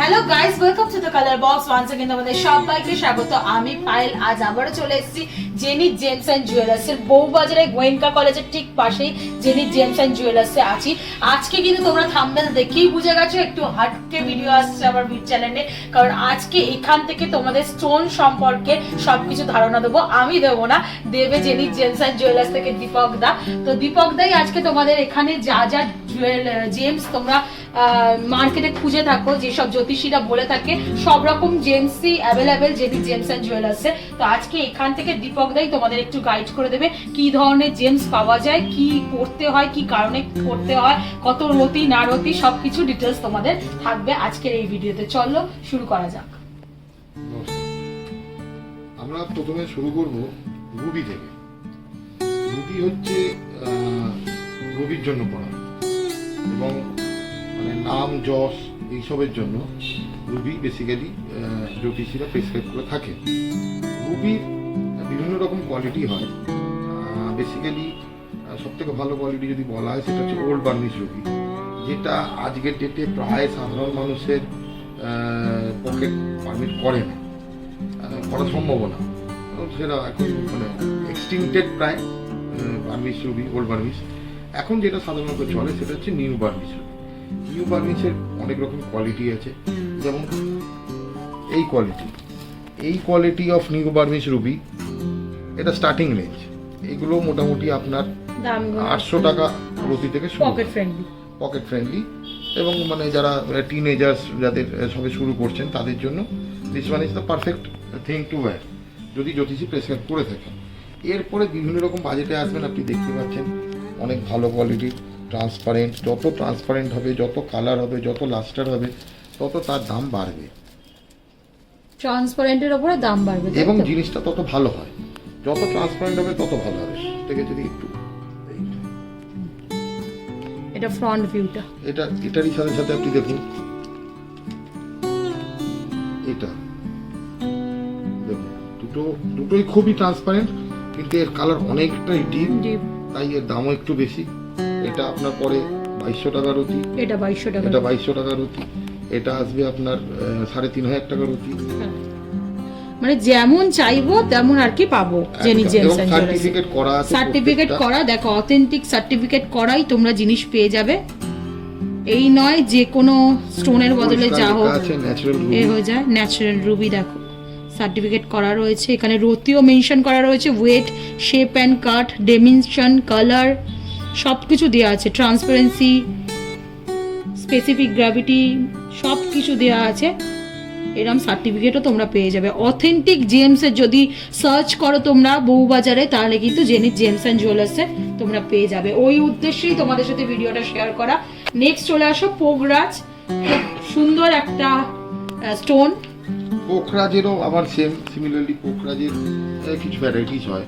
hello guys welcome to the colour box once again তোমাদের সবাইকে স্বাগত আমি পায়েল আজ আবারও চলে এসেছি জেনি জেমস অ্যান্ড জুয়েলার্স এর বউবাজারে গোয়েঙ্কা কলেজের ঠিক পাশেই জেনি জেমস অ্যান্ড জুয়েলার্স এ আছি আজকে কিন্তু তোমরা থাম্বনেল দেখেই বুঝে গেছো একটু হাটকে ভিডিও আসছে আমার বিট চ্যানেলে কারণ আজকে এখান থেকে তোমাদের স্টোন সম্পর্কে সবকিছু ধারণা দেবো আমি দেবো না দেবে জেনি জেমস অ্যান্ড জুয়েলার্স থেকে দীপক দা তো দীপক দাই আজকে তোমাদের এখানে যা যা জুয়েল জেমস তোমরা মার্কেটে খুঁজে থাকো, যেসব জ্যোতিষীরা বলে থাকে, সব রকম জেমসই অ্যাভেলেবেল যেটি জেমস অ্যান্ড জুয়েলার্সে তো আজকে এখান থেকে দীপক দাই তোমাদের একটু গাইড করে দেবে, কি ধরনের জেমস পাওয়া যায়, কি করতে হয়, কি কারণে করতে হয়, কত রতি, না রতি, সবকিছু ডিটেলস তোমাদের থাকবে আজকের এই ভিডিওতে চলো, শুরু করা যাক। আমরা প্রথমে শুরু করব রুবি থেকে। রুবি হচ্ছে রবির জন্য পড়া। এবং মানে নাম, যশ এইসবের জন্য রুবি বেসিক্যালি জ্যোতিষীরা প্রেসক্রাইব করে থাকে রুবির বিভিন্ন রকম কোয়ালিটি হয়। বেসিক্যালি সব থেকে ভালো কোয়ালিটি যদি বলা হয়, সেটা হচ্ছে ওল্ড বার্নিশ রুবি, যেটা আজকের ডেটে প্রায় সাধারণ মানুষের পকেট পারমিট করে না। করা সম্ভব না। সেটা এখন মানে এক্সটিংটেড প্রায় বার্মিশ রুবি ওল্ড বার্মিশ এখন যেটা সাধারণত চলে, সেটা হচ্ছে নিউ বার্মিশ রুবি। নিউ বার্মিশের অনেক রকম কোয়ালিটি আছে। যেমন এই কোয়ালিটি এই quality of new Burmese ruby এটা স্টার্টিং রেঞ্জ এগুলো মোটামুটি আপনার আটশো টাকা প্রতি থেকে পকেট ফ্রেন্ডলি পকেট ফ্রেন্ডলি এবং মানে যারা টিনেজার্স যাদের সবে শুরু করছেন তাদের জন্য this one is the perfect thing to wear যদি জ্যোতিষী প্রেসক্রাইব করে থাকেন। এরপরে বিভিন্ন রকম বাজেটে আসবেন আপনি দেখতে পাচ্ছেন অনেক ভালো কোয়ালিটির ট্রান্সপারেন্ট যত ট্রান্সপারেন্ট হবে যত কালার হবে যত লাস্টার হবে তত তার দাম বাড়বে। ট্রান্সপারেন্টের উপরে দাম বাড়বে এবং জিনিসটা তত ভালো হয়। যত ট্রান্সপারেন্ট হবে তত ভালো হবে। থেকে যদি একটু। এটা ফ্রন্ট ভিউটা এটা এটারই সাথে সাথে আপনি দেখুন। এটা। দেখুন দুটো দুটোই খুবই ট্রান্সপারেন্ট কিন্তু এর কালার অনেকটাই ডিপ ডিপ তাই এর দামও একটু বেশি। এটা আপনার পরে বাইশশো টাকার অতি এটা বাইশশো টাকা এটা বাইশশো টাকার অতি এটা আসবে আপনার সাড়ে তিন হাজার টাকার অতি হ্যাঁ। মানে যেমন চাইব তেমন আর কি পাবো জেনি জেমস সার্টিফিকেট করা সার্টিফিকেট করা দেখো অথেন্টিক সার্টিফিকেট করাই তোমরা জিনিস পেয়ে যাবে। এই নয় যে কোনো স্টোনের বদলে যা হোক এ হয়ে যায় ন্যাচারাল রুবি দেখো। সার্টিফিকেট করা রয়েছে এখানে রতিও মেনশন করা রয়েছে weight shape and cut dimension colour সব কিছু দেওয়া আছে। ট্রান্সপারেন্সি স্পেসিফিক গ্র্যাভিটি সব কিছু দেওয়া আছে। এরম সার্টিফিকেটও তোমরা পেয়ে যাবে। অথেন্টিক জেমসের যদি সার্চ করো তোমরা বউবাজারে, তাহলে কিন্তু জেনি জেমস অ্যান্ড জুয়েলার্সে তোমরা পেয়ে যাবে। ওই উদ্দেশ্যেই তোমাদের সাথে ভিডিওটা শেয়ার করা। নেক্সট চলে আসো পোগরাজ। খুব সুন্দর একটা স্টোন পোখরাজেরও আবার সেম সিমিলারলি পোখরাজের কিছু ভ্যারাইটিস হয়।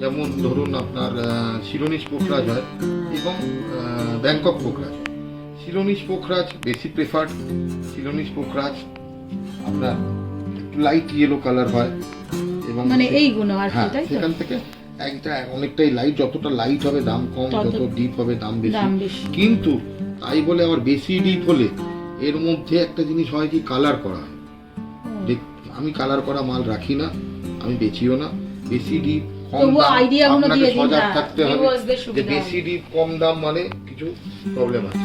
যেমন ধরুন আপনার শিরোনিশ পোখরাজ হয় এবং ব্যাংকক পোখরাজ। হয় শিরোনিশ পোখরাজ বেশি প্রেফার্ড শিরোনিশ পোখরাজ আপনার লাইট ইয়েলো কালার হয় এবং মানে সে- এইগুলো আর কি হ্যাঁ তাই সেখান থেকে একটা অনেকটাই লাইট যতটা লাইট হবে দাম কম তত যত ডিপ হবে দাম বেশি। কিন্তু তাই বলে আবার বেশি ডিপ হলে এর মধ্যে একটা জিনিস হয় কি কালার করা। আমি কালার করা মাল রাখি না আমি বেচিও না। বেশি ডিপ তবুও দামগুলো দিয়ে দিন, সজাগ হ্যাঁ, থাকতে হবে যে বেশি ডিপ কম দাম মানে কিছু প্রবলেম আছে।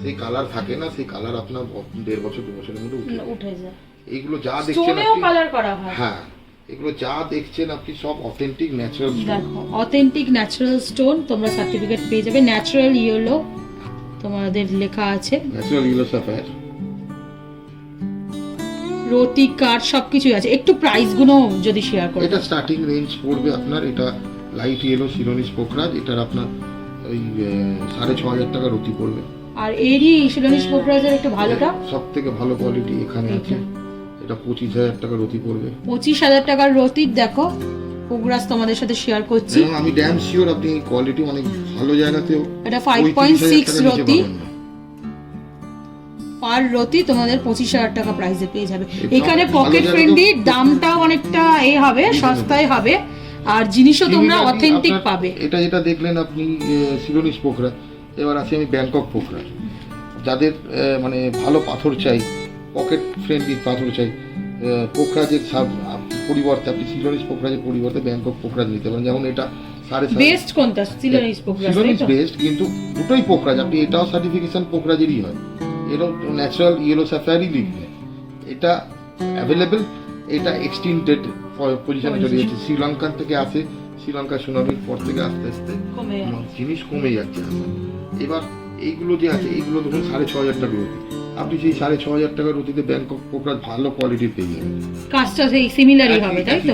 সেই কালার থাকে না সেই কালার আপনার দেড় বছর দু বছরের মধ্যে উঠে উঠে যায়। এইগুলো যা দেখছেন আপনি কালার করা হয়। হ্যাঁ এগুলো যা দেখছেন আপনি সব অথেন্টিক ন্যাচারাল দেখো অথেন্টিক ন্যাচারাল স্টোন তোমরা সার্টিফিকেট পেয়ে যাবে। ন্যাচারাল ইয়েলো তোমাদের লেখা আছে। ন্যাচারাল ইয়েলো সাফায়ার রতি কাঠ সবকিছুই আছে। একটু প্রাইসগুলো যদি শেয়ার করো এটা স্টার্টিং রেঞ্জ পড়বে আপনার এটা লাইট ইয়েলো সিরোনিস পোখরাজ এটার আপনার ওই সাড়ে ছ হাজার টাকা রতি পড়বে। আর এরই শিলনিশ পোকরাজের একটু ভালোটা? সব থেকে ভালো কোয়ালিটি এখানে আছে। এটা পঁচিশ হাজার টাকা রতি পড়বে। পঁচিশ হাজার টাকার রতির দেখো পোকরাজ তোমাদের সাথে শেয়ার করছি। আমি ড্যাম শিওর আপনি কোয়ালিটি অনেক ভালো জায়গাতেও এটা ফাইভ পয়েন্ট সিক্স রতি। পার রতি তোমাদের পঁচিশ হাজার টাকা প্রাইসে পেয়ে যাবে। এখানে পকেট ফ্রেন্ডলি দামটাও অনেকটা এ হবে সস্তায় হবে আর জিনিসও তোমরা অথেন্টিক পাবে। এটা যেটা দেখলেন আপনি সিরোনিস পোখরা এবার আসি আমি ব্যাংকক পোখরা। যাদের মানে ভালো পাথর চাই পকেট ফ্রেন্ডলি পাথর চাই পোখরাজের সাব- পরিবর্তে আপনি সিলোনিস পোখরাজের পরিবর্তে ব্যাংকক পোখরাজ নিতে পারেন যেমন এটা সাড়ে বেস্ট কোনটা? সিলোনিস তাই সিলোনিস বেস্ট কিন্তু দুটোই পোখরাজ আপনি এটাও সার্টিফিকেশন পোখরাজেরই হয়। এরও ন্যাচারাল ইয়েলো স্যাফায়ারই লিখবে। এটা অ্যাভেলেবেল এটা এক্সটিনটেড পজিশনে চলে যাচ্ছে। শ্রীলঙ্কার থেকে আসে শ্রীলঙ্কা সুনামির পর থেকে আস্তে আস্তে জিনিস কমে যাচ্ছে এবার এইগুলো যে আছে এইগুলো ধরুন সাড়ে ছ হাজার টাকা রতি আপনি সেই সাড়ে ছ হাজার টাকার রতিতে ব্যাংকক পোকরাজ ভালো কোয়ালিটির পেয়ে যাবেন। কাজটা সেই সিমিলারই হবে তাই তো?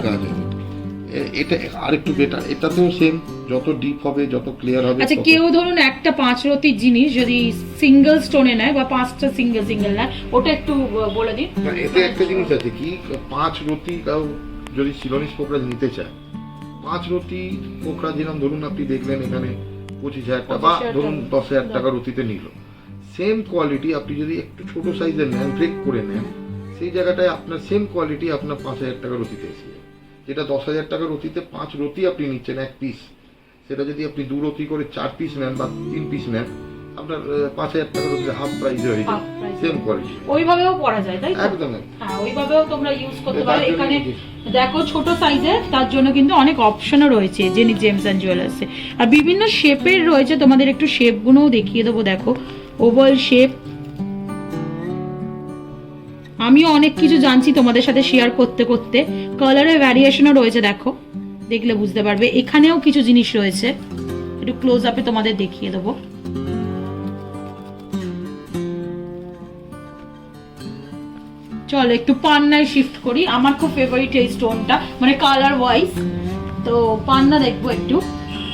এটা আরেকটু বেটার এটাতেও সেম যত ডিপ হবে যত ক্লিয়ার হবে আচ্ছা কেউ ধরুন একটা পাঁচ রতির জিনিস যদি সিঙ্গেল স্টোনে নেয় বা পাঁচটা সিঙ্গেল সিঙ্গেল নেয় ওটা একটু বলে দিন। এতে একটা জিনিস আছে কি পাঁচ রতি কাউ যদি সিলোনিস পোকরাজ নিতে চায় পাঁচ রতি পোকরাজ যেরকম ধরুন আপনি দেখলেন এখানে পঁচিশ হাজার টাকা বা ধরুন। দশ হাজার টাকা রতিতে নিল। সেম কোয়ালিটি আপনি যদি একটু ছোট সাইজের নেন ব্রেক করে নেন সেই জায়গাটায় আপনার সেম কোয়ালিটি আপনার পাঁচ হাজার টাকা রতিতে এসে যেটা দশ হাজার টাকা রতিতে পাঁচ রতি আপনি নিচ্ছেন এক পিস সেটা যদি আপনি দু রতি করে চার পিস নেন বা তিন পিস নেন আপনার পাঁচ হাজার টাকা রতিতে হাফ প্রাইসে হয়ে যাবে সেম কোয়ালিটি ওইভাবেও পরা যায় তাই একদম। হ্যাঁ ওইভাবেও তোমরা ইউজ করতে পারো। এখানে দেখো ছোট সাইজের তার জন্য কিন্তু অনেক অপশনও রয়েছে জেনি জেমস অ্যান্ড জুয়েলার্সে আর বিভিন্ন শেপের রয়েছে তোমাদের একটু শেপগুলোও দেখিয়ে দেবো দেখো। ওভাল শেপ আমিও অনেক কিছু জানছি তোমাদের সাথে শেয়ার করতে করতে। কালারের ভ্যারিয়েশনও রয়েছে দেখো। দেখলে বুঝতে পারবে। এখানেও কিছু জিনিস রয়েছে। একটু ক্লোজ আপে তোমাদের দেখিয়ে দেবো। চলো একটু পান্নায় শিফট করি। আমার খুব ফেভারিট এই স্টোনটা মানে কালার ওয়াইজ তো পান্না দেখব একটু।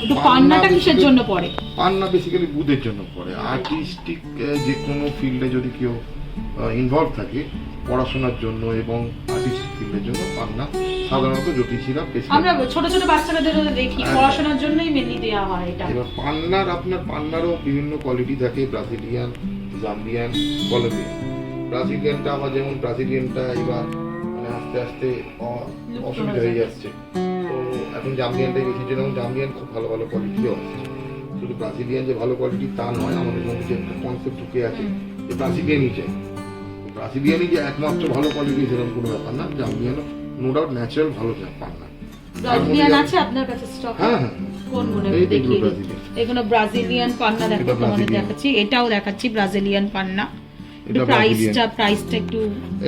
একটু পান্নাটা কিসের জন্য পড়ে? পান্না বেসিক্যালি বুধের জন্য পড়ে। আর্টিস্টিক যে কোনো ফিল্ডে যদি কেউ ইনভলভ থাকে পড়াশোনার জন্য এবং আর্টিস্টিক ফিল্ডের জন্য পান্না সাধারণত জ্যোতিষীরা আমরা ছোট ছোট বাচ্চাদের দেখি হ্যাঁ। পড়াশোনার জন্যই মেনলি দেওয়া হয় এটা। এবার পান্নার আপনার পান্নারও বিভিন্ন কোয়ালিটি থাকে ব্রাজিলিয়ান জাম্বিয়ান কলম্বিয়ান ব্রাজিলিয়ানটা আবার যেমন ব্রাজিলিয়ানটা এবার মানে আস্তে আস্তে অসুবিধা হয়ে যাচ্ছে। তো এখন জাম্বিয়ানটাই বেশি যেরকম জাম্বিয়ান খুব ভালো ভালো কোয়ালিটিও আসছে শুধু ব্রাজিলিয়ান যে ভালো কোয়ালিটি তা নয় আমাদের মধ্যে যে একটা কনসেপ্ট ঢুকে আছে যে ব্রাজিলিয়ানই চাই। ব্রাজিলিয়ানই যে একমাত্র ভালো কোয়ালিটি সেরকম কোনো ব্যাপার না জাম্বিয়ানও নো ডাউট ন্যাচারাল ভালো পান না। ব্রাজিলিয়ান আছে আপনার কাছে স্টক হ্যাঁ হ্যাঁ। কোন মনে এই এগুলো ব্রাজিলিয়ান। পান্না দেখো তোমাদের দেখাচ্ছি এটাও দেখাচ্ছি ব্রাজিলিয়ান পান্না এটা প্রাইসটা প্রাইসটা একটু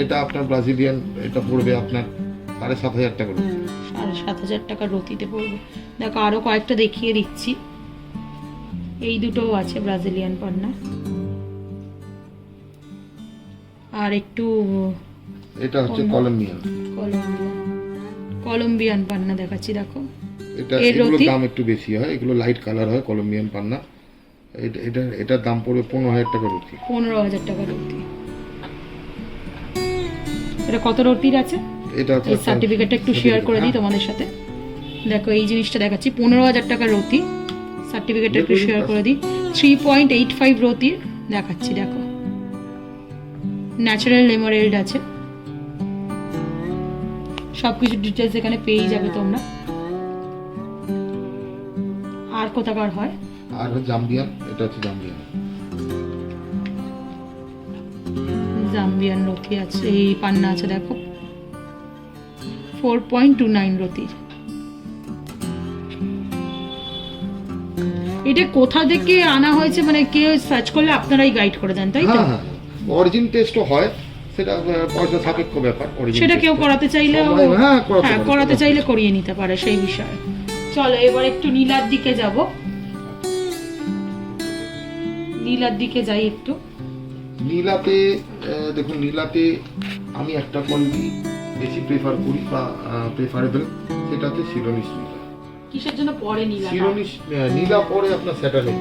এটা আপনার ব্রাজিলিয়ান এটা পড়বে আপনার সাড়ে সাত হাজার টাকা সাড়ে সাত হাজার টাকা রতিতে পড়বে। দেখো আরও কয়েকটা দেখিয়ে দিচ্ছি। এই দুটোও আছে ব্রাজিলিয়ান পান্না আর একটু এটা হচ্ছে। কলম্বিয়ান। কলম্বিয়ান। কলম্বিয়ান পান্না দেখাচ্ছি দেখো। এটা এর এগুলোর দাম একটু বেশি হয় এগুলো লাইট কালার হয় কলম্বিয়ান পান্না। এটা এটা এটার দাম পড়বে পনেরো হাজার টাকা রুটি। পনেরো হাজার টাকা রতি এটা কত রতির আছে? এটা হচ্ছে এই সার্টিফিকেটটা একটু শেয়ার করে দিই হ্যাঁ, তোমাদের সাথে। দেখো এই জিনিসটা দেখাচ্ছি পনেরো হাজার টাকা রতি সার্টিফিকেটটা একটু শেয়ার করে দিই। থ্রি পয়েন্ট এইট ফাইভ রতির দেখাচ্ছি দেখো। ন্যাচারাল এমারেল্ড আছে। সবকিছু ডিটেলস এখানে পেয়েই যাবে তোমরা। আর কোথাকার হয়? আর জাম্বিয়ান এটা হচ্ছে জাম্বিয়ান। জাম্বিয়ান রতি আছে এই পান্না আছে দেখো। ফোর পয়েন্ট টু নাইন রতির এটা কোথা থেকে আনা হয়েছে? মানে কেউ সার্চ করলে আপনারাই গাইড করে দেন তাই তো? হ্যাঁ হ্যাঁ। অরিজিন টেস্টও হয় সেটা পয়সা সাপেক্ষ ব্যাপার সেটা কেউ করাতে সবাই- হ্যাঁ, করাতে হ্যাঁ চাইলে করিয়ে নিতে পারে সেই বিষয়ে। চলো এবার একটু নীলার দিকে যাব। নীলার দিকে যাই একটু। নীলাতে দেখুন নীলাতে আমি একটা কোয়ালিটি বেশি প্রেফার করি বা প্রেফারেবল সেটা হচ্ছে নীলা। কিসের জন্য পরে নীলা নীলা পরে আপনার স্যাটার্নের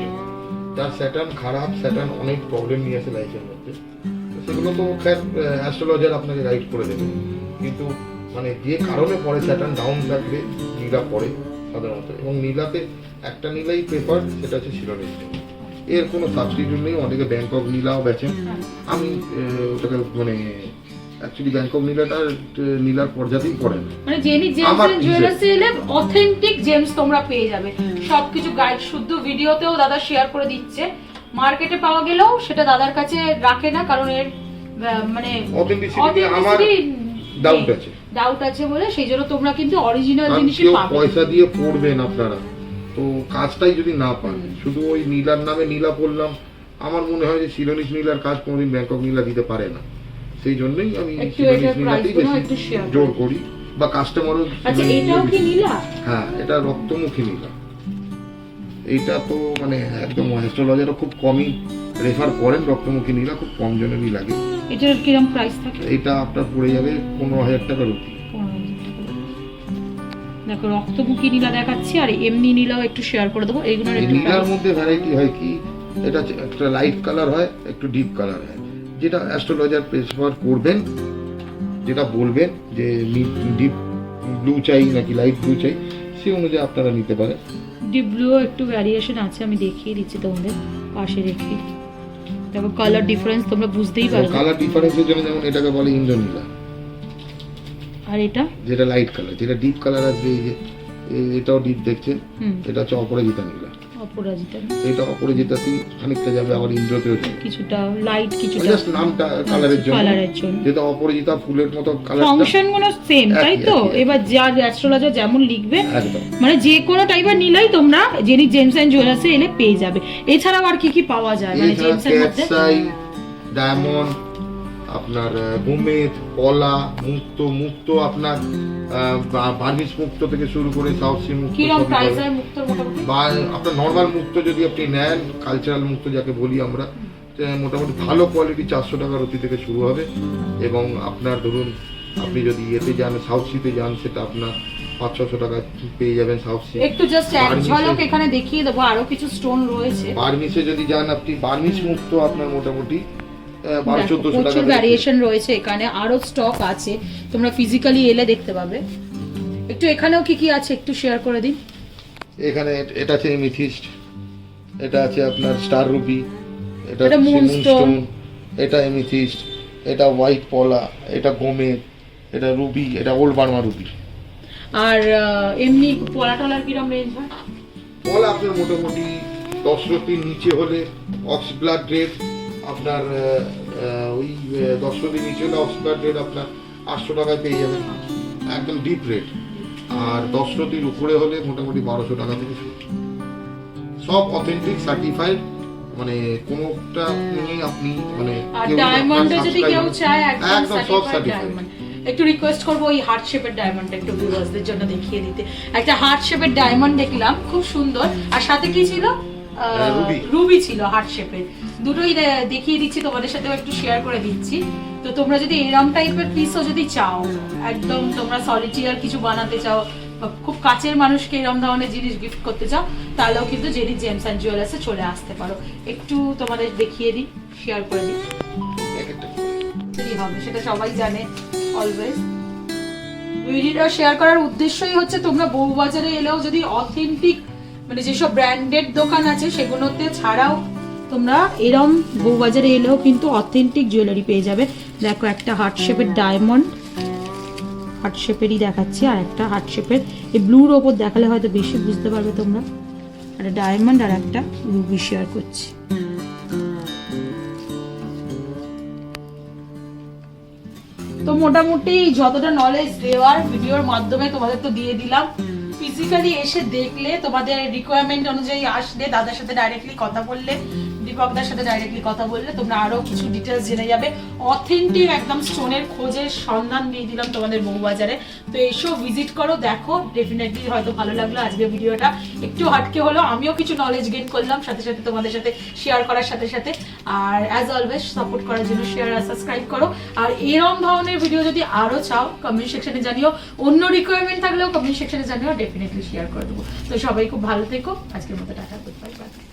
যার স্যাটার্ন খারাপ স্যাটার্ন অনেক প্রবলেম নিয়ে আসে লাইফের মধ্যে। সেগুলো তো খ্যার অ্যাস্ট্রোলজার আপনাকে গাইড করে দেবে। কিন্তু মানে যে কারণে পরে স্যাটার্ন ডাউন থাকলে নীলা পড়ে, সাধারণত। এবং নীলাতে একটা নীলাই প্রেফার সেটা হচ্ছে সিরোনিস এর কোনো সাবস্টিটিউট নেই অনেকে ব্যাংকক নীলাও বেচেন। আমি ওটাকে মানে অ্যাকচুয়ালি নীলাটা নীলার পর্যাতেই পড়ে না। মানে জেনি জেমস আমার এন্ড জুয়েলার্সে এলে অথেন্টিক জেমস তোমরা পেয়ে যাবে। সবকিছু গাইড শুদ্ধ ভিডিওতেও দাদা শেয়ার করে দিচ্ছে। মার্কেটে পাওয়া গেলেও সেটা দাদার কাছে রাখে না কারণ এর মানে নিয়ে আমার doubt আছে। ডাউট আছে বলে সেই জন্য তোমরা কিন্তু অরিজিনাল জিনিসই পাবে। পয়সা দিয়ে পড়বেন আপনারা। তো কাজটাই যদি না পান শুধু ওই নীলার নামে নীলা পড়লাম আমার মনে হয় যে শিলনিশ নীলার কাজ কোনোদিন ব্যাংকক নীলা দিতে পারে না। সেই জন্যই আমি জোর করি। বা কাস্টমারও আচ্ছা নীলা? হ্যাঁ এটা রক্তমুখী নীলা। এইটা তো মানে একদম অ্যাস্ট্রোলজারও খুব কমই রেফার করেন রক্তমুখী নীলা খুব কম জনেরই লাগে। এটার কিরম প্রাইস থাকে? এটা আপনার পড়ে যাবে পনেরো হাজার টাকার রুপি দেখো রক্তমুখী নীলা দেখাচ্ছি আর এমনি নীলাও একটু শেয়ার করে দেবো। এইগুলোর একটু নীলার মধ্যে ভ্যারাইটি হয় কি? এটা একটা লাইট কালার হয় একটু ডিপ কালার হয়। যেটা অ্যাস্ট্রোলজার প্রেফার করবেন যেটা বলবেন যে ডিপ ব্লু চাই নাকি লাইট ব্লু চাই সেই অনুযায়ী আপনারা নিতে পারেন। ডিপ ব্লু একটু ভ্যারিয়েশন আছে আমি দেখিয়ে দিচ্ছি তোমাদের পাশে রেখে। দেখো কালার ডিফারেন্স তোমরা বুঝতেই পারবে। কালার ডিফারেন্সের জন্য যেমন এটাকে বলে ইন্দ্রনীলা আর এটা? যেটা লাইট কালার যেটা ডিপ কালার আছে এই যে এটাও ডিপ দেখছে হুম। এটা হচ্ছে অপরাজিতা নীলা। অপরাজিতা। এটা অপরাজিতাতেই খানিকটা যাবে আবার ইন্দ্রতেও কিছুটা লাইট কিছুটা জাস্ট নামটা কালারের জন্য। কালারের জন্য। যেটা অপরাজিতা ফুলের মতো কালারটা ফাংশনগুলো সেম তাই তো। এবার যার অ্যাস্ট্রোলজার যেমন লিখবে মানে যে কোনো টাইপের নিলেই তোমরা জেনি জেমস এন্ড জুয়েলার্সে এলে পেয়ে যাবে। এছাড়াও আর কি কি পাওয়া যায়? মানে জেমস এর মধ্যে ডায়মন্ড আপনার গুমেদ কলা মুক্ত মুক্ত আপনার বার্মিস মুক্ত থেকে শুরু করে সাউথ সি মুক্ত বা আপনার নর্মাল মুক্ত যদি আপনি নেন কালচারাল মুক্ত যাকে বলি আমরা মোটামুটি ভালো কোয়ালিটি চারশো টাকার অতি থেকে শুরু হবে। এবং আপনার ধরুন আপনি যদি ইয়েতে যান সাউথ সিতে যান সেটা আপনার পাঁচ ছশো টাকা পেয়ে যাবেন সাউথ সি একটু জাস্ট এক ঝলক এখানে দেখিয়ে দেবো আরও কিছু স্টোন রয়েছে। বার্মিসে যদি যান আপনি বার্মিস মুক্ত আপনার মোটামুটি প্রচুর ভ্যারিয়েশন রয়েছে এখানে আরও স্টক আছে। তোমরা ফিজিক্যালি এলে দেখতে পাবে। একটু এখানেও কি কি আছে? একটু শেয়ার করে দিন এখানে এটা আছে এমিথিস্ট এটা আছে আপনার স্টার রুবি এটা moonstone, এটা এমিথিস্ট এটা হোয়াইট পলা এটা গোমেদ এটা রুবি এটা ওল্ড বার্মা রুবি। আর এমনি পলা টলার কিরম রেঞ্জ হয়? পলা আপনার মোটামুটি দশ রতির নিচে হলে অক্স ব্লাড রেট আপনার ওই দশ রতির নিচে হলে অক্স রেট আপনার আটশো টাকায় পেয়ে যাবেন। একদম ডিপ রেট আর দশ উপরে হলে মোটামুটি বারোশো টাকা থেকে শুরু। সব অথেন্টিক সার্টিফাইড মানে কোনোটা নিয়ে আপনি মানে ডায়মন্ডে যদি কেউ চায় একদম সব সার্টিফাইড একটু রিকোয়েস্ট করব ওই হার্ট শেপের ডায়মন্ডটা একটু ভিউয়ার্সদের জন্য দেখিয়ে দিতে। একটা হার্ট শেপের ডায়মন্ড দেখলাম খুব সুন্দর। আর সাথে কি ছিল। রুবি ছিল হার্ট শেপের দুটোই দেখিয়ে দিচ্ছি, তোমাদের সাথেও একটু শেয়ার করে দিচ্ছি। তো তোমরা যদি এরম টাইপের পিসও যদি চাও, একদম তোমরা সলিটিয়ার কিছু বানাতে চাও খুব কাছের মানুষকে এরম ধরনের জিনিস গিফট করতে চাও, তাহলেও কিন্তু জেরি জেমস অ্যান্ড জুয়েলার্সে চলে আসতে পারো। একটু তোমাদের দেখিয়ে দিই শেয়ার করে দিই। হবে, সেটা সবাই জানে অলওয়েজ ভিডিওটা শেয়ার করার উদ্দেশ্যই হচ্ছে তোমরা বউবাজারে এলেও যদি অথেন্টিক মানে যেসব ব্র্যান্ডেড দোকান আছে, সেগুলোতে ছাড়াও তোমরা এরম বউবাজারে এলেও কিন্তু অথেন্টিক জুয়েলারি পেয়ে যাবে। দেখো একটা হার্ট শেপের ডায়মন্ড হার্ট শেপেরই দেখাচ্ছি আর একটা হার্ট শেপের এই ব্লুর ওপর দেখালে হয়তো বেশি বুঝতে পারবে তোমরা। একটা ডায়মন্ড আর একটা রুবি শেয়ার করছি। তো মোটামুটি যতটা নলেজ দেওয়ার ভিডিওর মাধ্যমে তোমাদের তো দিয়ে দিলাম। ফিজিক্যালি এসে দেখলে তোমাদের রিকোয়ারমেন্ট অনুযায়ী আসলে দাদার সাথে ডাইরেক্টলি কথা বললে দীপকদার সাথে ডাইরেক্টলি কথা বললে তোমরা আরও কিছু ডিটেলস জেনে যাবে। অথেন্টিক একদম স্টোনের খোঁজের সন্ধান দিয়ে দিলাম তোমাদের বউবাজারে তো এসো ভিজিট করো, দেখো ডেফিনেটলি হয়তো ভালো লাগল আজকে ভিডিওটা। একটু হাটকে হলো, আমিও কিছু নলেজ গেইন করলাম, সাথে সাথে তোমাদের সাথে শেয়ার করার সাথে সাথে। আর অ্যাজ অলওয়েজ সাপোর্ট করার জন্য শেয়ার আর সাবস্ক্রাইব করো। আর এরম ধরনের ভিডিও যদি আরও চাও কমেন্ট সেকশনে জানিও। অন্য রিকোয়ারমেন্ট থাকলেও কমেন্ট সেকশনে জানিও ডেফিনেটলি শেয়ার করে দেবো। তো সবাই খুব ভালো থেকো। আজকের মতো টাটা গুড বাই বাই